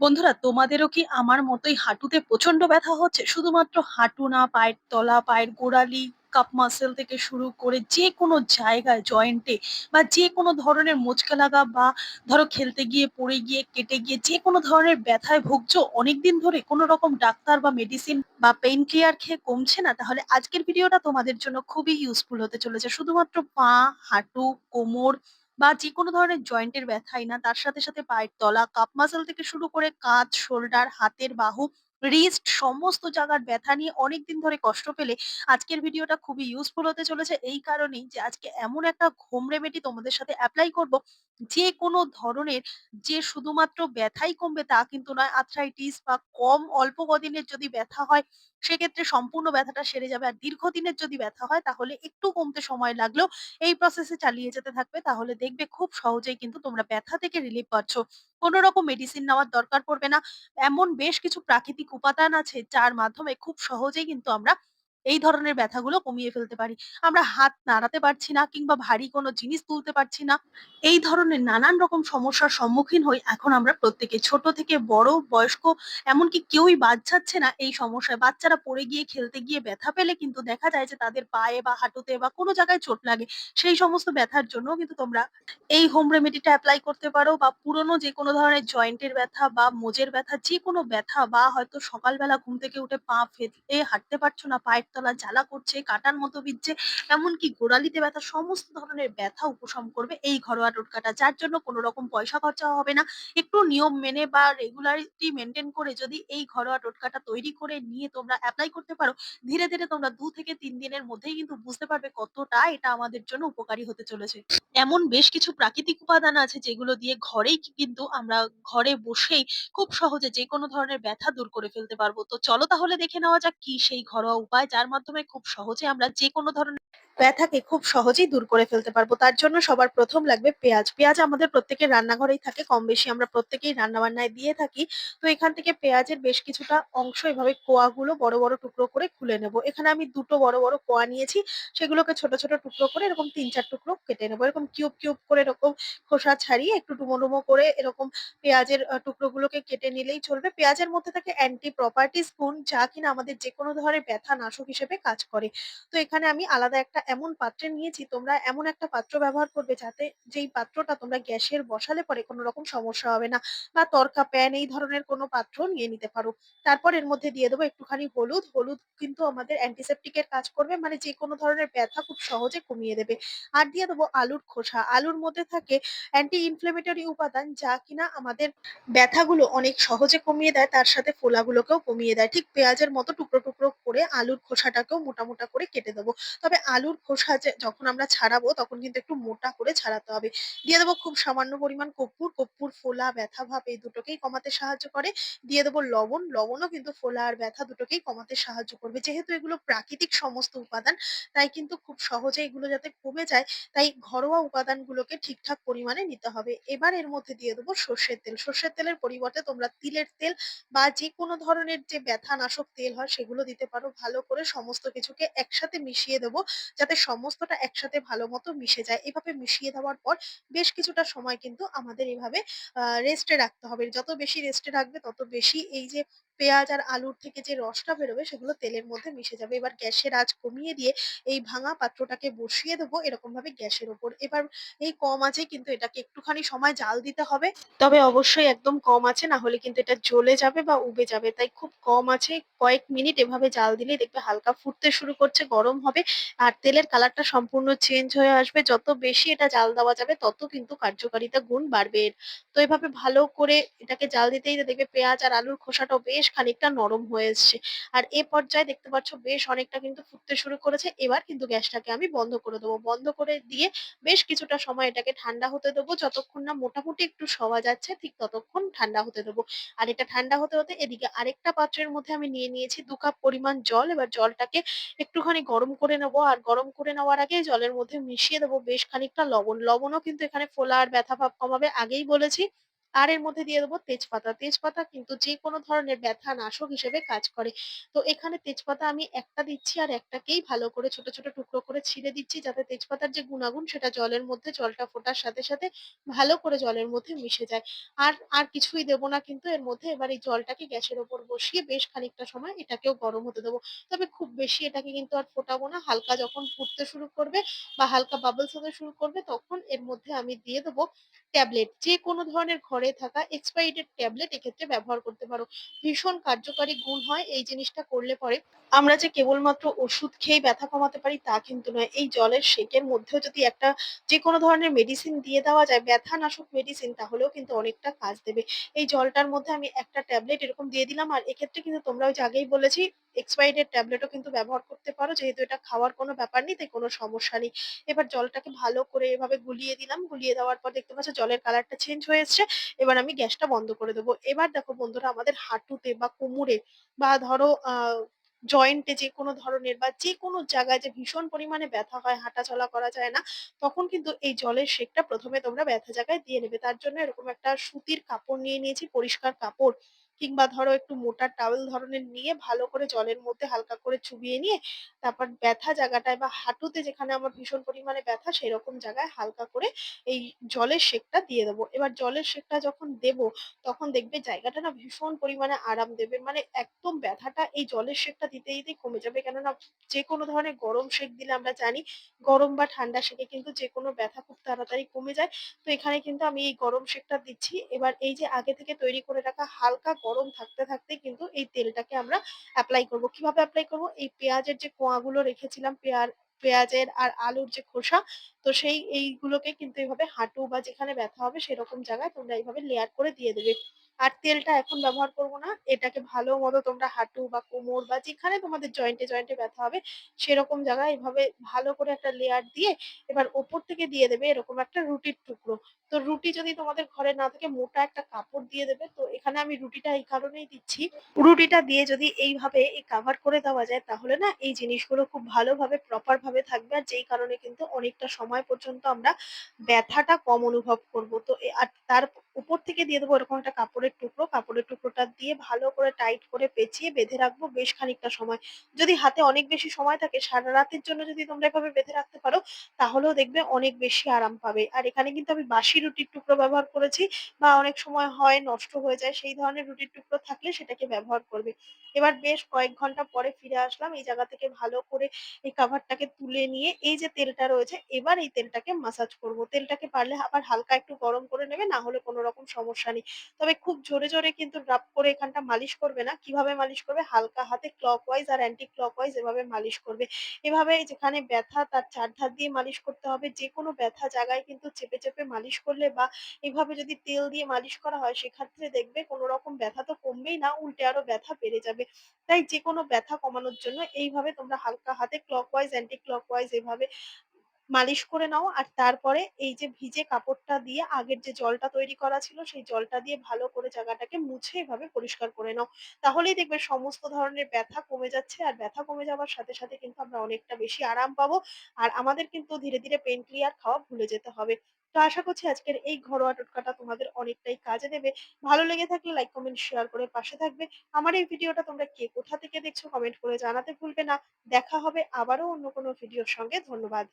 বন্ধুরা তোমাদেরও কি আমার মতোই হাঁটুতে প্রচণ্ড ব্যথা হচ্ছে? শুধুমাত্র হাঁটু না, পায়ের তলা, পায়ের গোড়ালি, কাপ মাসল থেকে শুরু করে যেকোনো জায়গায় জয়েন্টে বা যেকোনো ধরনের মোচকা লাগা বা ধরো খেলতে গিয়ে পড়ে গিয়ে, কেটে গিয়ে যেকোনো ধরনের ব্যথায় ভুগছো অনেকদিন ধরে কোনো রকম ডাক্তার বা মেডিসিন বা পেইন কিলার খেয়ে কমছে না? তাহলে আজকের ভিডিওটা তোমাদের জন্য খুবই ইউজফুল হতে চলেছে। শুধুমাত্র পা, হাঁটু, কোমর বা যেকোনো ধরনের জয়েন্টের ব্যথাই না, তার সাথে, সাথে পায়ের তলা, কাপ মাসেল থেকে শুরু করে কাঁধ, শোল্ডার, হাতের বাহু, রিস্ট সমস্ত জায়গার ব্যথা নিয়ে অনেকদিন ধরে কষ্ট পেলে আজকের ভিডিওটা খুবই ইউজফুল হতে চলেছে। এই কারণেই যে আজকে এমন একটা হোম রেমেডি তোমাদের সাথে অ্যাপ্লাই করব যে কোনো ধরনের যে শুধুমাত্র ব্যথাই কমবে তা কিন্তু নয় আর্থ্রাইটিস বা কম অল্প কদিনের যদি ব্যথা হয় সেক্ষেত্রে সম্পূর্ণ ব্যথাটা সেরে যাবে। আর দীর্ঘদিনের যদি ব্যথা হয়, তাহলে একটু কমতে সময় লাগলেও এই প্রসেসে চালিয়ে যেতে থাকবে। তাহলে দেখবে খুব সহজেই কিন্তু তোমরা ব্যথা থেকে রিলিফ পাচ্ছ। কোনো রকম মেডিসিন নেওয়ার দরকার পড়বে না। এমন বেশ কিছু প্রাকৃতিক উপাদান আছে, যার মাধ্যমে খুব সহজেই কিন্তু আমরা এই ধরনের ব্যথাগুলো কমিয়ে ফেলতে পারি। আমরা হাত নাড়াতে পারছি না কিংবা ভারী কোনো জিনিস তুলতে পারছি না। এই ধরনের নানান রকম সমস্যার সম্মুখীন হই এখন আমরা প্রত্যেকে। ছোট থেকে বড়, বয়স্ক, এমনকি কেউই বাদ যাচ্ছে না এই সমস্যায়। বাচ্চারা পড়ে গিয়ে, খেলতে গিয়ে ব্যথা পেলে কিন্তু দেখা যায় যে তাদের পায়ে বা হাঁটুতে বা কোনো জায়গায় চোট লাগে। সেই সমস্ত ব্যথার জন্য কিন্তু তোমরা এই হোম রেমেডিটা এপ্লাই করতে পারো বা পুরনো যে কোনো ধরনের জয়েন্টের ব্যথা বা মোজের ব্যথা, যে কোনো ব্যথা বা হয়তো সকালবেলা ঘুম থেকে উঠে পা ফেটে হাঁটতে পারছ না, পায়ের তলা জ্বালা করছে, কাটার মতো বিচ্ছে এমনকি গোড়ালিতে ব্যথা, সমস্ত ধরনের ব্যথা উপশম করবে এই ঘরোয়া টোটকাটা। যার জন্য কোনো রকম পয়সা খরচা হবে না। একটু নিয়ম মেনে বা রেগুলারিটি মেনটেন করে যদি এই ঘরোয়া টোটকাটা তৈরি করে নিয়ে তোমরা অ্যাপ্লাই করতে পারো, ধীরে ধীরে তোমরা দু থেকে তিন দিনের মধ্যেই কিন্তু বুঝতে পারবে কতটা এটা আমাদের জন্য উপকারী হতে চলেছে। এমন বেশ কিছু প্রাকৃতিক উপাদান আছে যেগুলো দিয়ে ঘরেই কিন্তু আমরা ঘরে বসেই খুব সহজে যে কোনো ধরনের ব্যথা দূর করে ফেলতে পারব। তো চলো তাহলে দেখে নেওয়া যাক কি সেই ঘরোয়া উপায় যার মাধ্যমে খুব সহজে আমরা যে কোনো ধরনের ব্যথাকে খুব সহজেই দূর করে ফেলতে পারব। তার জন্য সবার প্রথম লাগবে পেঁয়াজ। পেঁয়াজ আমাদের প্রত্যেকের রান্নাঘরেই থাকে। কম বেশি আমরা প্রত্যেকেই রান্নাবান্নায় দিয়ে থাকি। তো এখান থেকে পেঁয়াজের বেশ কিছুটা অংশ এভাবে কোয়াগুলো বড়, বড় টুকরো করে খুলে নেব। এখানে আমি দুটো বড়, বড় কোয়া নিয়েছি। সেগুলোকে ছোট, ছোট টুকরো করে এরকম ৩-৪ টুকরো কেটে নেব এরকম কিউব, কিউব করে এরকম খোসা ছাড়িয়ে একটু ডুমো, করে এরকম পেঁয়াজের টুকরোগুলোকে কেটে নিলেই চলবে। পেঁয়াজের মধ্যে থাকে অ্যান্টি প্রপার্টিস গুণ যা কিনা আমাদের যেকোনো ধরনের ব্যথা নাশক হিসেবে কাজ করে। তো এখানে আমি আলাদা একটা এমন পাত্রে নিয়েছি, তোমরা এমন একটা পাত্র ব্যবহার করবে যাতে যেই পাত্রটা তোমরা গ্যাসের বসালে পরে কোনো রকম সমস্যা হবে না বা তরকা প্যান এই ধরনের কোনো পাত্র নিয়ে নিতে পারো। তারপর এর মধ্যে দিয়ে দেবো একটুখানি হলুদ। হলুদ কিন্তু আমাদের অ্যান্টিসেপ্টিক এর কাজ করবে মানে যে কোনো ধরনের ব্যথা খুব সহজে কমিয়ে দেবে। আর দিয়ে দেবো আলুর খোসা। আলুর মধ্যে থাকে অ্যান্টি ইনফ্লেমেটরি উপাদান যা কিনা আমাদের ব্যথাগুলো অনেক সহজে কমিয়ে দেয় তার সাথে ফোলাগুলোকেও কমিয়ে দেয়। ঠিক পেঁয়াজের মতো টুকরো, টুকরো করে আলুর খোসাটাকেও মোটা, মোটা করে কেটে দেবো। তবে আলুর খোসা যখন আমরা ছাড়াবো তখন কিন্তু একটু মোটা করে ছাড়াতে হবে। দিয়ে দেবো খুব সামান্য পরিমাণ কর্পূর। কর্পূর ফোলা, ব্যথা ভাব এই দুটোকেই কমাতে সাহায্য করে। দিয়ে দেবো লবণ। লবণও কিন্তু ফোলা আর ব্যথা দুটোকেই কমাতে সাহায্য করবে। যেহেতু এগুলো প্রাকৃতিক সমস্ত উপাদান তাই কিন্তু খুব সহজে এগুলো যাতে কমে যায় তাই ঘরোয়া উপাদানগুলোকে ঠিকঠাক পরিমাণে নিতে হবে। এবার এর মধ্যে দিয়ে দেবো সর্ষের তেল। সর্ষের তেলের পরিবর্তে তোমরা তিলের তেল বা যেকোনো ধরনের যে ব্যথানাশক তেল হয় সেগুলো দিতে পারো। ভালো করে সমস্ত কিছুকে একসাথে মিশিয়ে দেবো যাতে সমস্তটা একসাথে ভালো মতো মিশে যায়। এভাবে মিশিয়ে দেওয়ার পর বেশ কিছুটা সময় কিন্তু আমাদের এভাবে রেস্টে রাখতে হবে। যত বেশি রেস্টে রাখবে তত বেশি এই যে পেঁয়াজ আর আলুর থেকে যে রসটা বেরোবে সেগুলো তেলের মধ্যে মিশে যাবে। এবার গ্যাসের আঁচ কমিয়ে দিয়ে এই ভাঙা পাত্রটাকে বসিয়ে দেবো এরকমভাবে গ্যাসের ওপর। এবার এই কম আঁচেই কিন্তু এটাকে একটুখানি সময় জাল দিতে হবে। তবে অবশ্যই একদম কম আঁচে না হলে কিন্তু এটা জ্বলে যাবে বা উবে যাবে। তাই খুব কম আঁচে কয়েক মিনিট এভাবে জাল দিলেই দেখবে হালকা ফুটতে শুরু করছে, গরম হবে আর তেলের কালারটা সম্পূর্ণ চেঞ্জ হয়ে আসবে। যত বেশি এটা জাল দেওয়া যাবে তত কিন্তু কার্যকারিতা গুণ বাড়বে। তো এভাবে ভালো করে এটাকে জাল দিতেই দেখবে পেঁয়াজ আর আলুর খোসাটাও বেশ খানিকটা নরম হয়ে এসছে। আর এ পর্যায়ে দেখতে পাচ্ছ বেশ অনেকটা কিন্তু ফুটতে শুরু করেছে। এবার কিন্তু গ্যাসটাকে আমি বন্ধ করে দেবো। বন্ধ করে দিয়ে বেশ কিছুটা সময় এটাকে ঠান্ডা হতে দেবো। যতক্ষণ না মোটামুটি একটু সওয়া যাচ্ছে ঠিক ততক্ষণ ঠান্ডা হতে দেবো। আর এটা ঠান্ডা হতে, হতে এদিকে আরেকটা পাত্রের মধ্যে আমি নিয়ে নিয়েছি দু কাপ পরিমাণ জল। এবার জলটাকে একটুখানি গরম করে নেব আর গরম করে নেওয়ার আগে জলের মধ্যে মিশিয়ে দেবো বেশ খানিকটা লবণ। লবণও কিন্তু এখানে ফোলা আর ব্যথা ভাব কমাবে আগেই বলেছি। আর এর মধ্যে দিয়ে দেবো তেজপাতা। তেজপাতা কিন্তু যেকোনো ধরনের ব্যথা নাশক হিসেবে কাজ করে। তো এখানে তেজপাতা আমি একটা দিচ্ছি আর একটাকেই ভালো করে ছোট, ছোট টুকরো করে ছিঁড়ে দিচ্ছি যাতে তেজপাতার যে গুণাগুণ সেটা জলের মধ্যে জলটা ফোটার সাথে, সাথে ভালো করে জলের মধ্যে মিশে যায়। আর, আর কিছুই দেবো না কিন্তু এর মধ্যে। এবার এই জলটাকে গ্যাসের ওপর বসিয়ে বেশ খানিকটা সময় এটাকেও গরম হতে দেবো। তবে খুব বেশি এটাকে কিন্তু আর ফোটাবো না। হালকা যখন ফুটতে শুরু করবে বা হালকা বাবলস হতে শুরু করবে তখন এর মধ্যে আমি দিয়ে দেবো ট্যাবলেট। যেকোনো ধরনের ঘরে থাকা এক্সপায়ারি ডেট ট্যাবলেট এক্ষেত্রে ব্যবহার করতে পারো। ভীষণ কার্যকারী গুণ হয় এই জিনিসটা করলে পরে। আমরা যে কেবলমাত্র ওষুধ খেয়েই ব্যথা কমাতে পারি তা কিন্তু নয়। এই জলের সেকের মধ্যেও যদি একটা যেকোনো ধরনের মেডিসিন দিয়ে দেওয়া যায়, ব্যথা নাশক মেডিসিন তাহলেও কিন্তু অনেকটা কাজ দেবে। এই জলটার মধ্যে আমি একটা ট্যাবলেট এরকম দিয়ে দিলাম আর এক্ষেত্রে কিন্তু তোমরা ওই যে আগেই বলেছি এক্সপায়ারি ট্যাবলেটও কিন্তু ব্যবহার করতে পারো। যেহেতু এটা খাওয়ার কোনো ব্যাপার নেই তাই কোনো সমস্যা নেই। এবার জলটাকে ভালো করে এভাবে গুলিয়ে দিলাম। গুলিয়ে দেওয়ার পর দেখতে পাচ্ছ জলের কালারটা চেঞ্জ হয়ে এসছে। এবার আমি গ্যাসটা বন্ধ করে দেবো। এবার দেখো বন্ধুরা আমাদের হাঁটুতে বা কোমরে বা ধরো জয়েন্টে যে কোনো ধরনের বা যে কোনো জায়গায় যে ভীষণ পরিমাণে ব্যথা হয়, হাঁটা চলা করা যায় না, তখন কিন্তু এই জলের শেকটা প্রথমে তোমরা ব্যথা জায়গায় দিয়ে নেবে। তার জন্য এরকম একটা সুতির কাপড় নিয়ে নিয়েছি, পরিষ্কার কাপড় কিংবা ধরো একটু মোটা টাওয়েল ধরনের নিয়ে ভালো করে জলের মধ্যে হালকা করে চুবিয়ে নিয়ে তারপর ব্যথা জায়গাটায় বা হাঁটুতে যেখানে আমার ভীষণ পরিমাণে ব্যথা সেরকম জায়গায় হালকা করে এই জলের সেকটা দিয়ে দেবো। এবার জলের সেকটা যখন দেবো তখন দেখবে জায়গাটা না ভীষণ পরিমাণে আরাম দেবে। মানে একদম ব্যথাটা এই জলের সেকটা দিতে, দিতেই কমে যাবে। কেননা যেকোনো ধরনের গরম সেক দিলে আমরা জানি গরম বা ঠান্ডা সেকে কিন্তু যেকোনো ব্যথা খুব তাড়াতাড়ি কমে যায়। তো এখানে কিন্তু আমি এই গরম সেকটা দিচ্ছি। এবার এই যে আগে থেকে তৈরি করে রাখা হালকা গরম থাকতে, থাকতে কিন্তু এই তেলটাকে আমরা অ্যাপ্লাই করব। কীভাবে অ্যাপ্লাই করব? এই পেঁয়াজের যে কোয়াগুলো রেখেছিলাম পেঁয়াজ পেঁয়াজের আর আলুর যে খোসা তো সেই এইগুলোকে কিন্তু এইভাবে হাঁটু বা যেখানে ব্যথা হবে সেরকম জায়গায় তোমরা এইভাবে লেয়ার করে দিয়ে দেবে। আর তেলটা এখন ব্যবহার করব না। এটাকে ভালো মতো তোমরা হাঁটু বা কোমর বা যেখানে তোমাদের জয়েন্টে, জয়েন্টে ব্যথা হবে সেরকম জায়গায় এভাবে ভালো করে একটা লেয়ার দিয়ে এবার ওপর থেকে দিয়ে দেবে এরকম একটা রুটির টুকরো। তো রুটি যদি তোমাদের ঘরে না থাকে মোটা একটা কাপড় দিয়ে দেবে। তো এখানে আমি রুটিটা এই কারণেই দিচ্ছি। রুটিটা দিয়ে যদি এইভাবে এই কাভার করে দেওয়া যায় তাহলে না এই জিনিসগুলো খুব ভালোভাবে প্রপার ভাবে থাকবে। আর যেই কারণে কিন্তু অনেকটা সময় পর্যন্ত আমরা ব্যথাটা কম অনুভব করব। তো আর তার উপর থেকে দিয়ে দেবো এরকম একটা কাপড়ের টুকরো। কাপড়ের টুকরোটা দিয়ে ভালো করে টাইট করে পেঁচিয়ে বেঁধে রাখব বেশ খানিকটা সময়। যদি হাতে অনেক বেশি সময় থাকে সারারাতের জন্য যদি তোমরা এভাবে বেঁধে রাখতে পারো, তাহলেও দেখবে অনেক বেশি আরাম পাবে। আর এখানে কিন্তু আমি বাসি রুটির টুকরো ব্যবহার করেছি বা অনেক সময় হয়, নষ্ট হয়ে যায়, সেই ধরনের রুটির টুকরো থাকলে সেটাকে ব্যবহার করবে। এবার বেশ কয়েক ঘণ্টা পরে ফিরে আসলাম। এই জায়গা থেকে ভালো করে এই কাভারটাকে তুলে নিয়ে এই যে তেলটা রয়েছে, এবার এই তেলটাকে মাসাজ করব। তেলটাকে পারলে আবার হালকা একটু গরম করে নেবে, না হলে কোনো রকম সমস্যা নেই। তবে খুব জোরে, জোরে কিন্তু রাব করে এখানটা মালিশ করবে না। কীভাবে মালিশ করবে? হালকা হাতে ক্লকওয়াইজ আর অ্যান্টি ক্লকওয়াইজ এভাবে মালিশ করবে। এভাবে যেখানে ব্যথা তার চারধার দিয়ে মালিশ করতে হবে। যেকোনো ব্যথা জায়গায় কিন্তু চেপে, চেপে মালিশ করলে বা এভাবে যদি তেল দিয়ে মালিশ করা হয় সেক্ষেত্রে দেখবে কোনো রকম ব্যথা তো কমবেই না উল্টে আরও ব্যথা বেড়ে যাবে। তাই যেকোনো ব্যথা কমানোর জন্য এইভাবে তোমরা হালকা হাতে ক্লকওয়াইজ, অ্যান্টি ক্লকওয়াইজ এভাবে মালিশ করে নাও। আর তারপরে এই যে ভিজে কাপড়টা দিয়ে আগের যে জলটা তৈরি করা ছিল সেই জলটা দিয়ে ভালো করে জায়গাটাকে মুছে এভাবে পরিষ্কার করে নাও। তাহলেই দেখবে সমস্ত ধরনের ব্যথা কমে যাচ্ছে। আর ব্যথা কমে যাওয়ার সাথে, সাথে কিন্তু আমরা অনেকটা বেশি আরাম পাবো। আর আমাদের কিন্তু ধীরে, ধীরে পেন ক্লিয়ার খাওয়া ভুলে যেতে হবে। তো আশা করছি আজকের এই ঘরোয়া টোটকাটা তোমাদের অনেকটাই কাজে দেবে। ভালো লেগে থাকলে লাইক, কমেন্ট, শেয়ার করে পাশে থাকবে। আমার এই ভিডিওটা তোমরা কে কোথা থেকে দেখছ কমেন্ট করে জানাতে ভুলবে না। দেখা হবে আবারও অন্য কোনো ভিডিওর সঙ্গে। ধন্যবাদ।